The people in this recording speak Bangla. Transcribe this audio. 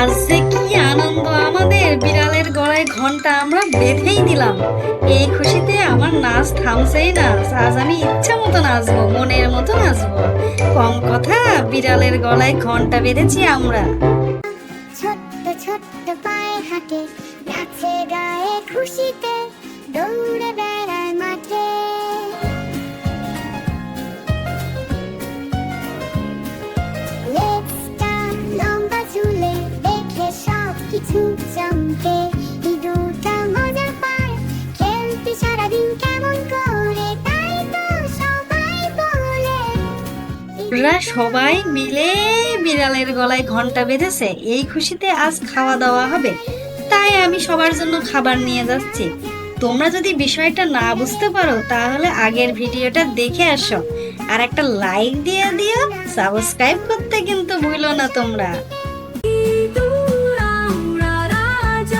আজ যে কি আনন্দ? আমাদের বিড়ালের গলায় ঘণ্টা আমরা বেঁধেই দিলাম। এই খুশিতে আমার নাচ থামছেই না। আজ আমি ইচ্ছা মতো নাচবো, মনের মতো নাচবো। কম কথা, বিড়ালের গলায় ঘণ্টা বেঁধেছি আমরা। ছোট্ট ছোট্ট পায়ে হাঁটে নাচে গায়ে খুশিতে দৌড়ে সবাই সবাই মিলে বিড়ালের গলায় ঘণ্টা বেঁধেছে। এই খুশিতে আজ খাওয়া দাওয়া হবে। তাই আমি সবার জন্য খাবার নিয়ে যাচ্ছি। তোমরা যদি বিষয়টা না বুঝতে পারো, তাহলে আগের ভিডিওটা দেখে আসো। আর একটা লাইক দিয়ে দিও। সাবস্ক্রাইব করতে কিন্তু ভুলো না তোমরা।